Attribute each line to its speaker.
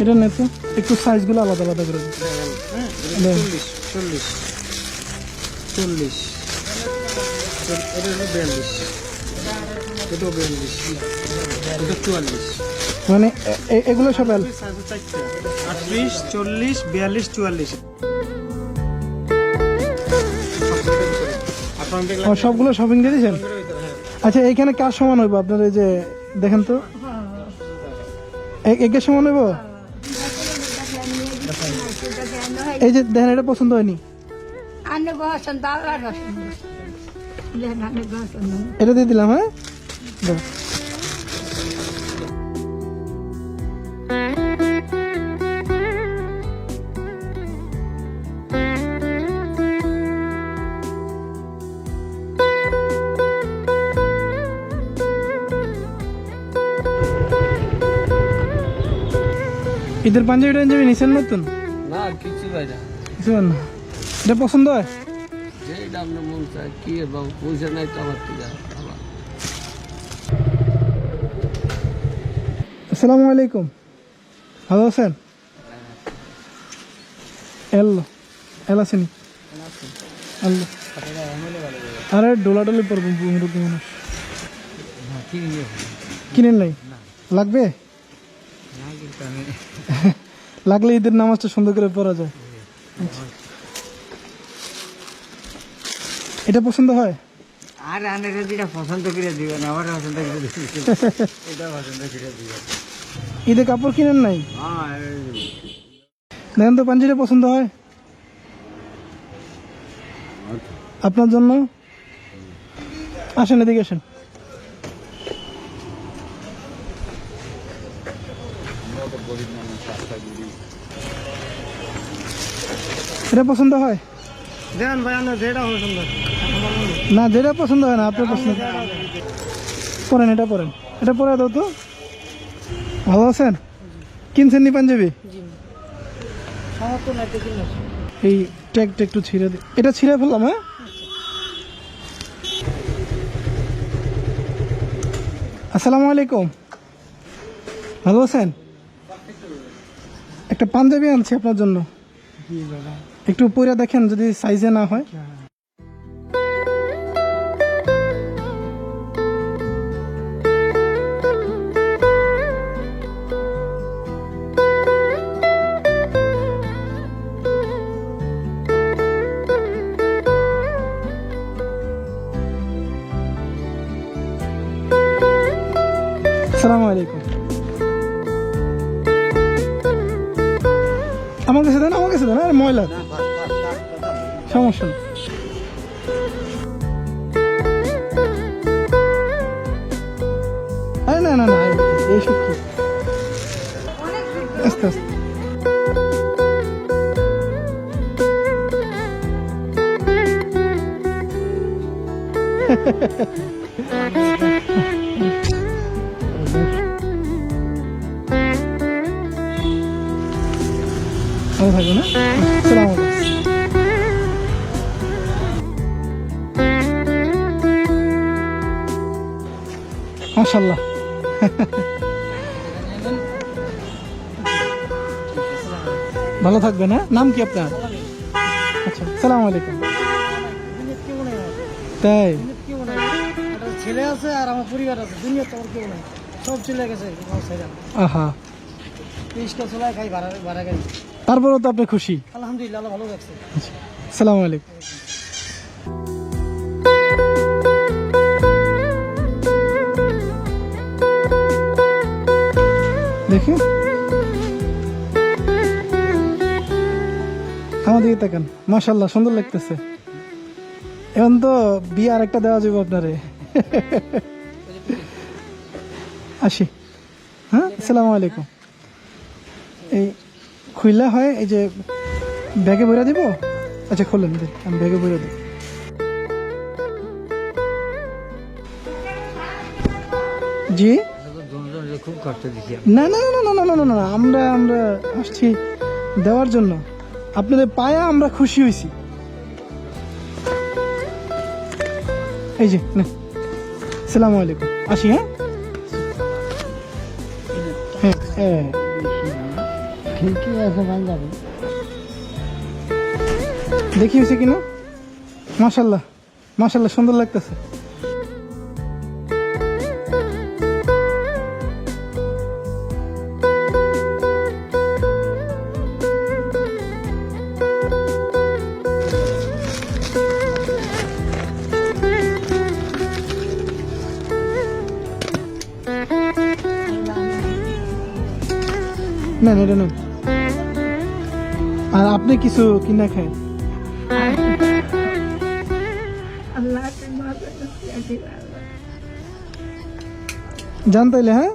Speaker 1: এটা নে তো একটু সাইজগুলো আলাদা আলাদা করে।
Speaker 2: হ্যাঁ চল্লিশ চল্লিশ চল্লিশ। এটা হলো বিয়াল্লিশ। এটাও বিয়াল্লিশ এটা চুয়াল্লিশ।
Speaker 1: মানে এগুলো সব
Speaker 2: আটত্রিশ চল্লিশ বিয়াল্লিশ চুয়াল্লিশ।
Speaker 1: সবগুলো শপিং দিয়ে দিয়েছেন? আচ্ছা এইখানে কার সমান হইব? আপনার এই যে দেখেন তো। এ- একের সমান হইব? এই যে দেখেন এটা পছন্দ হয়নি। এটা দিয়ে দিলাম হ্যাঁ? ঈদের পাঞ্জাবিটা নিয়েছেন নতুন?
Speaker 3: না কিছু
Speaker 1: কিছু না এটা পছন্দ হয়?
Speaker 3: যেটা আপনার মন চায় কি পয়সা নাই তো আমার থেকে আমার
Speaker 1: আসসালামু আলাইকুম। ভালো আছেন? এলো এল আসেনি। আরে ডোলাডলি পড়ব মুরব্বী মানুষ? কিনেন নাই? লাগবে? লাগলে ঈদের নামাজটা সুন্দর করে পড়া যায়। আচ্ছা। এটা পছন্দ হয়?
Speaker 2: আর আনের যেটা পছন্দ করে দিবেন আমার পছন্দ করে দিবেন। এটা পছন্দ করে দিবেন।
Speaker 1: ঈদে কাপড় কিনেন নাই?
Speaker 2: হ্যাঁ
Speaker 1: দেখেন তো পাঞ্জিটা পছন্দ হয়? আপনার জন্য? আসেন এদিকে আসেন। এটা পছন্দ হয়?
Speaker 2: দেন ভাই আনের যেটা পছন্দ
Speaker 1: না যেটা পছন্দ হয় না আপনার পছন্দ। পরেন এটা পরেন। এটা পরে দাও তো। ভালো আছেন? কিনছেন নি পাঞ্জাবি? এই ট্যাগটা একটু ছিঁড়ে দিই এটা ছিঁড়ে ফেললাম হ্যাঁ? আসসালামু আলাইকুম। ভালো আছেন? একটা পাঞ্জাবি আনছি আপনার জন্য। একটু পরে দেখেন যদি সাইজে না হয়। আসসালামু আলাইকুম। আমার কাছে দেন, আমার কাছে দেন, আরে ময়লা। সমস্যা নেই। না না না এইসব কি? আস্তে আস্তে। ভালো থাকো না? সালাম মাশাল্লাহ ভালো থাকবেন হ্যাঁ? নাম কি আপনার? আচ্ছা সালাম আলাইকুম। তাই?
Speaker 2: ছেলে আছে আর আমার পরিবার আছে দুনিয়া তো আর কেউ নাই। সব চলে গেছে
Speaker 1: আহা।
Speaker 2: রিক্সা চলায় খাই ভাড়া ভাড়া গাড়ি
Speaker 1: তারপরেও তো আপনি খুশি?
Speaker 2: আলহামদুলিল্লাহ ভালো রাখছে।
Speaker 1: সালাম আলাইকুম। দেখি। আমার দিকে তাকান। মাশাল্লাহ সুন্দর লাগতেছে। এখন তো বিয়ে আরেকটা দেওয়া যাবে আপনারে। আসি। হ্যাঁ আসসালামু আলাইকুম। এই খুইলা হয়, এই যে ব্যাগে বইরা দিব? আচ্ছা খোলেন, দিন, আমি ব্যাগে বইরা দিই জি? না না না না না না না না আমরা আমরা আসছি দেওয়ার জন্য। আপনাদের পায়া আমরা খুশি হয়েছি এই যে, নে। সালামু আলাইকুম। আসি হ্যাঁ? হ্যাঁ
Speaker 4: ঠিকই আছে পাঞ্জাবি
Speaker 5: দেখি হয়েছে কিনা? মাশাল্লাহ মাশাল্লাহ সুন্দর লাগতেছে। নেন এটা নেন। আর আপনি কিছু কিনা খায়। জানতে হ্যাঁ?